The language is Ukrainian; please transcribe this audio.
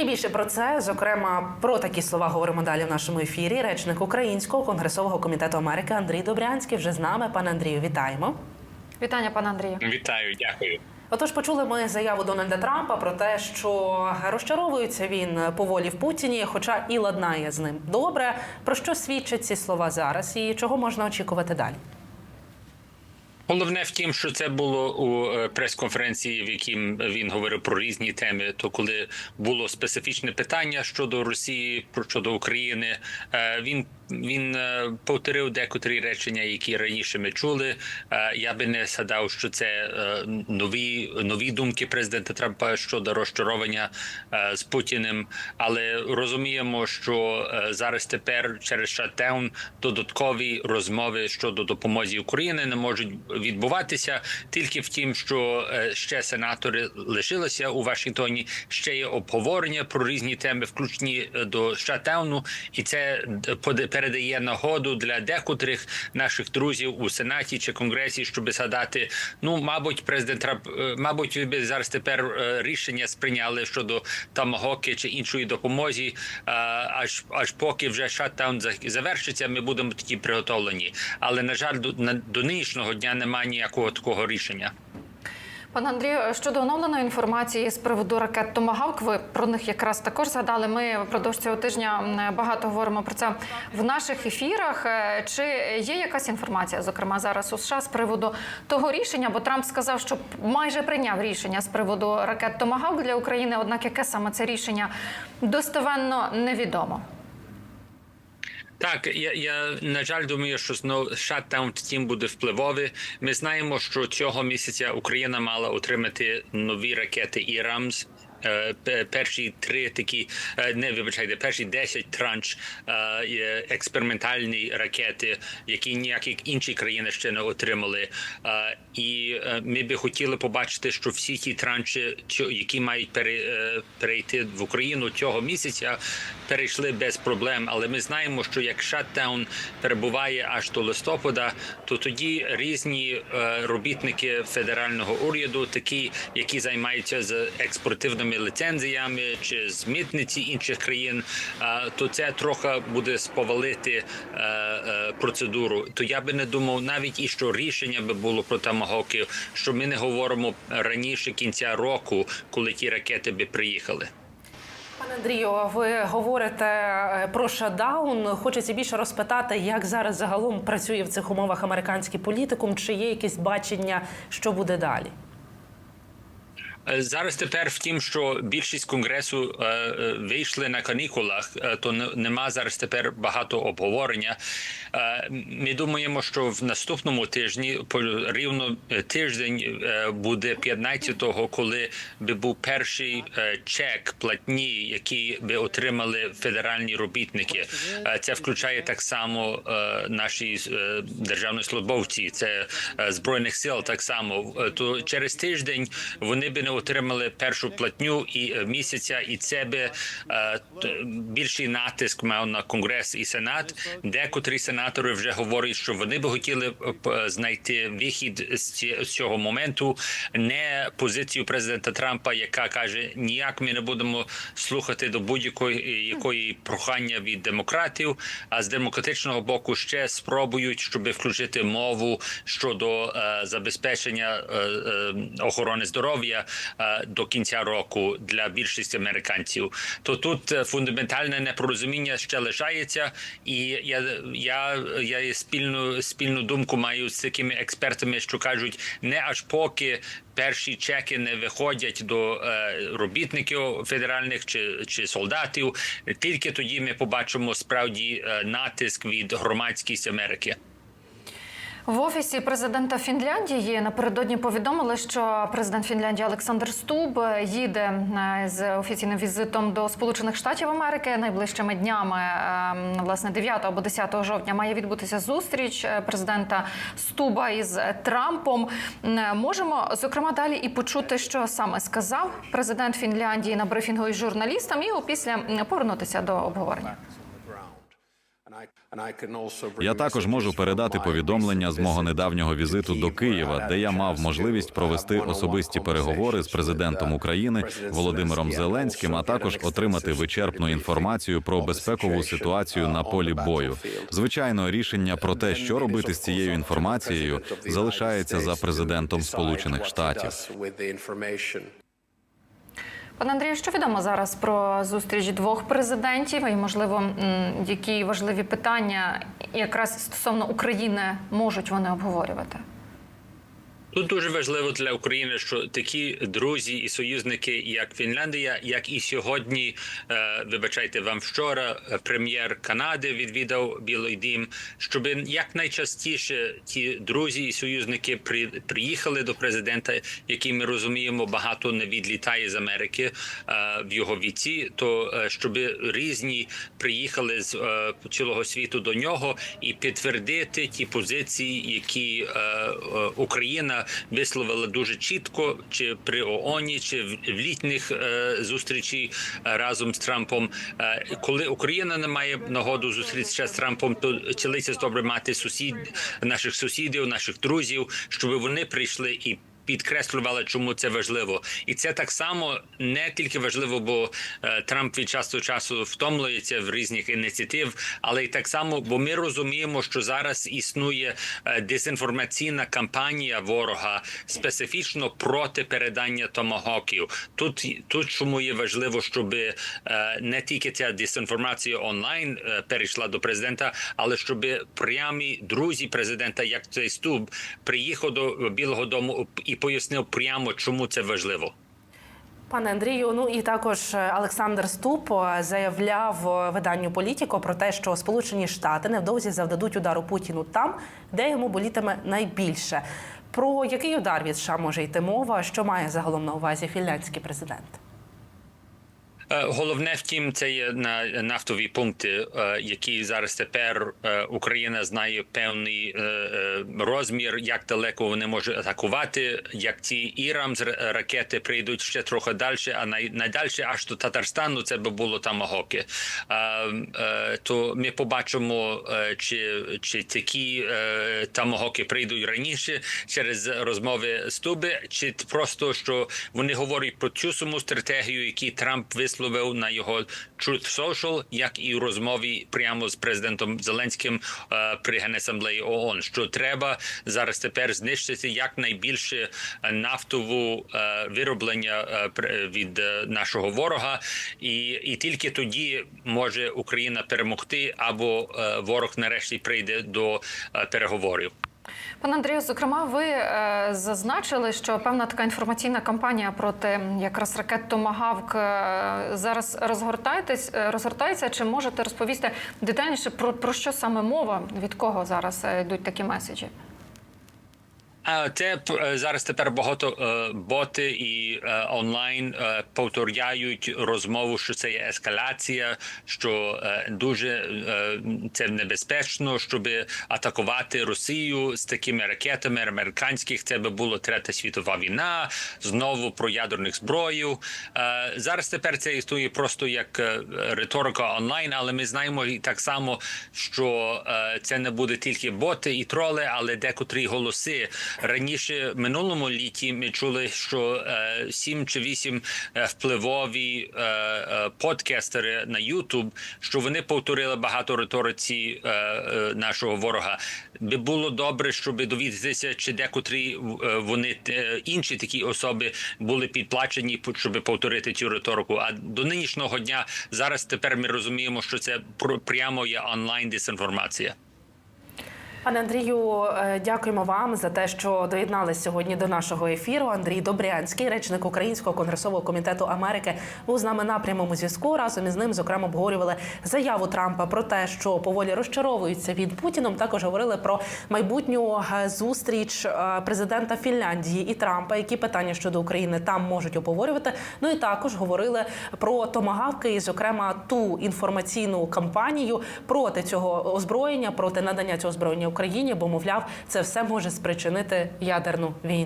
І більше про це, зокрема, про такі слова говоримо далі в нашому ефірі. Речник Українського конгресового комітету Америки Андрій Добрянський вже з нами. Пане Андрію, вітаємо. Вітання, пане Андрію. Вітаю, дякую. Отож, почули ми заяву Дональда Трампа про те, що розчаровується він поволі в Путіні, хоча і ладнає з ним добре. Про що свідчать ці слова зараз, і чого можна очікувати далі? Головне в тім, що це було у е, прес-конференції, в якій він говорив про різні теми. То коли було специфічне питання щодо Росії, щодо України, е, він він е, повторив декотрі речення, які раніше ми чули. Е, Я би не згадав, що це е, нові нові думки президента Трампа щодо розчарування з Путіним, але розуміємо, що зараз тепер через шатдаун додаткові розмови щодо допомоги Україні не можуть відбуватися тільки в тім, що ще сенатори лишилися у Вашингтоні. Ще є обговорення про різні теми, включні до шатдауну, і це поде- передає нагоду для декотрих наших друзів у сенаті чи конгресі, щоб згадати. Ну, мабуть, президент Трамп, е, мабуть, ви би зараз тепер е, рішення сприйняли щодо тамагоки чи іншої допомоги, е, аж аж поки вже шатдаун завершиться, ми будемо такі приготовлені. Але на жаль, до, на, до нинішнього дня немає ніякого такого рішення. Пане Андрію, щодо оновленої інформації з приводу ракет Томагавк, ви про них якраз також згадали. Ми впродовж цього тижня багато говоримо про це в наших ефірах. Е, Чи є якась інформація, зокрема зараз у США, з приводу того рішення? Бо Трамп сказав, що майже прийняв рішення з приводу ракет Томагавк для України. Однак, яке саме це рішення достовенно невідомо. Так, я, я на жаль думаю, що знову шатдаун тім буде впливовий. Ми знаємо, що цього місяця Україна мала отримати нові ракети «Ірамс». Е, пе- Перші три такі е, не вибачайте, перші 10 транш е, експериментальні ракети, які ніякі інші країни ще не отримали. Е, І е, ми би хотіли побачити, що всі ті транші, які мають е, перейти в Україну цього місяця, перейшли без проблем. Але ми знаємо, що як шатдаун перебуває аж до листопада, то тоді різні е, робітники федерального уряду, такі, які займаються з експортивними ліцензіями чи з митниці інших країн, е, то це трохи буде сповалити е, е, процедуру. То я би не думав навіть і що рішення би було про тамагоки, що ми не говоримо раніше кінця року, коли ті ракети би приїхали. Пане Андрію, ви говорите про шатдаун. Хочеться більше розпитати, як зараз загалом працює в цих умовах американський політикум, чи є якесь бачення, що буде далі? Е, Зараз тепер в тім, що більшість конгресу е, е, вийшли на канікулах, е, то не- нема зараз тепер багато обговорення. Е, Ми думаємо, що в наступному тижні рівно е, тиждень е, буде 15-го, коли би був перший е, чек платні, які би отримали федеральні робітники. Е, Це включає так само е, наші е, державні службовці, це е, збройних сил. Так само то через тиждень вони би не отримали першу платню і е, місяця, і це би е, більший натиск мав на конгрес і сенат. Декотрі сенатори вже говорять, що вони би хотіли е, знайти вихід з цього моменту, не позицію президента Трампа, яка каже: ніяк ми не будемо слухати до будь-якої якої прохання від демократів. А з демократичного боку ще спробують, щоб включити мову щодо забезпечення охорони здоров'я до кінця року для більшості американців. То тут е, фундаментальне непорозуміння ще лишається, і я, я, я спільну спільну думку маю з такими експертами, що кажуть, не аж поки. Перші чеки не виходять до е, робітників федеральних чи, чи солдатів. Тільки тоді ми побачимо справді е, натиск від громадськості Америки. В офісі президента Фінляндії напередодні повідомили, що президент Фінляндії Олександр Стуб їде е, з офіційним візитом до Сполучених Штатів Америки найближчими днями. е, Власне, 9 або 10 жовтня має відбутися зустріч е, президента Стуба із Трампом. Можемо зокрема далі і почути, що саме сказав президент Фінляндії на брифінгу із журналістами, і опісля повернутися до обговорення. Я також можу передати повідомлення з мого недавнього візиту до Києва, де я мав можливість провести особисті переговори з президентом України Володимиром Зеленським, а також отримати вичерпну інформацію про безпекову ситуацію на полі бою. Звичайно, рішення про те, що робити з цією інформацією, залишається за президентом Сполучених Штатів. Пане Андрію, що відомо зараз про зустріч двох президентів і, можливо, які важливі питання якраз стосовно України можуть вони обговорювати? Тут дуже важливо для України, що такі друзі і союзники, як Фінляндія, як і сьогодні, е, вибачайте вам вчора, е, прем'єр Канади відвідав Білий Дім, щоб якнайчастіше ті друзі і союзники при, приїхали до президента, який ми розуміємо, багато не відлітає з Америки е, в його віці, то щоб різні приїхали з цілого світу до нього і підтвердити ті позиції, які е, висловила дуже чітко, чи при ООНі, чи в в літніх е, зустрічі е, разом з Трампом. Е, коли Україна не має нагоду зустрітися з Трампом, то цілиться добре мати сусід наших сусідів, наших друзів, щоб вони прийшли і. Підкреслювали, чому це важливо, і це так само не тільки важливо, бо е, Трамп від часу до часу втомлюється в різних ініціатив, але й так само, бо ми розуміємо, що зараз існує е, дезінформаційна кампанія ворога специфічно проти передання томагоків. Тут тут чому є важливо, щоб е, не тільки ця дезінформація онлайн перейшла до президента, але щоб прямі друзі президента, як цей стуб, приїхав до Білого Дому і пояснив прямо, чому це важливо. Пане Андрію, ну і також е, Олександр Ступ е, заявляв е, виданню Політіко про те, що Сполучені Штати невдовзі завдадуть удару Путіну там, де йому болітиме найбільше. Про який удар від США може йти мова? Що має загалом на увазі фінляндський президент? Е, Головне, втім, це є на нафтові пункти, е, які зараз тепер е, Україна знає певний розмір, як далеко вони можуть атакувати, як ці ірам з ракети прийдуть ще трохи далі, а найдальше аж до Татарстану це би було тамагоки. Е, е, То ми побачимо, чи, чи такі тамагоки прийдуть раніше через розмови з Туби, чи просто що вони говорять про цю саму стратегію, яку Трамп висловив на його Truth Social, як і у розмові прямо з президентом Зеленським при генасамблеї ООН, що треба зараз тепер знищити якнайбільше нафтову вироблення від нашого ворога, і, і тільки тоді може Україна перемогти, або ворог нарешті прийде до переговорів. Пане Андрію, зокрема, ви е, зазначили, що певна така інформаційна кампанія проти якраз ракет Томагавк е, зараз розгортаєтесь, е, розгортається. Чи можете розповісти детальніше про, про що саме мова? Від кого зараз е, йдуть такі меседжі? Це е, зараз тепер багато е, боти і е, онлайн повторяють розмову, що це є ескалація, що дуже це небезпечно, щоб атакувати Росію з такими ракетами американських. Це би була третя світова війна, знову про ядерних зброїв. Зараз тепер це існує просто як риторика онлайн, але ми знаємо і так само, що це не буде тільки боти і троли, але декотрі голоси. Раніше минулому літі ми чули, що е, сім чи вісім е, впливові е, подкастери на YouTube, що вони повторили багато риториці нашого ворога. Би було добре, щоб довідатися, чи декотрі вони інші такі особи були підплачені, щоб повторити цю риторику. А до нинішнього дня зараз тепер ми розуміємо, що це прямо є онлайн дезінформація. Пане Андрію, е, дякуємо вам за те, що доєдналися сьогодні до нашого ефіру. Андрій Добрянський, речник Українського конгресового комітету Америки, був з нами на прямому зв'язку. Разом із ним зокрема обговорювали заяву Трампа про те, що поволі розчаровуються від Путіном. Також говорили про майбутню е, зустріч е, президента Фінляндії і Трампа, які питання щодо України там можуть обговорювати. Ну і також говорили про томагавки, і зокрема ту інформаційну кампанію проти цього озброєння, проти надання цього озброєння Україні, бо мовляв, це все може спричинити ядерну війну.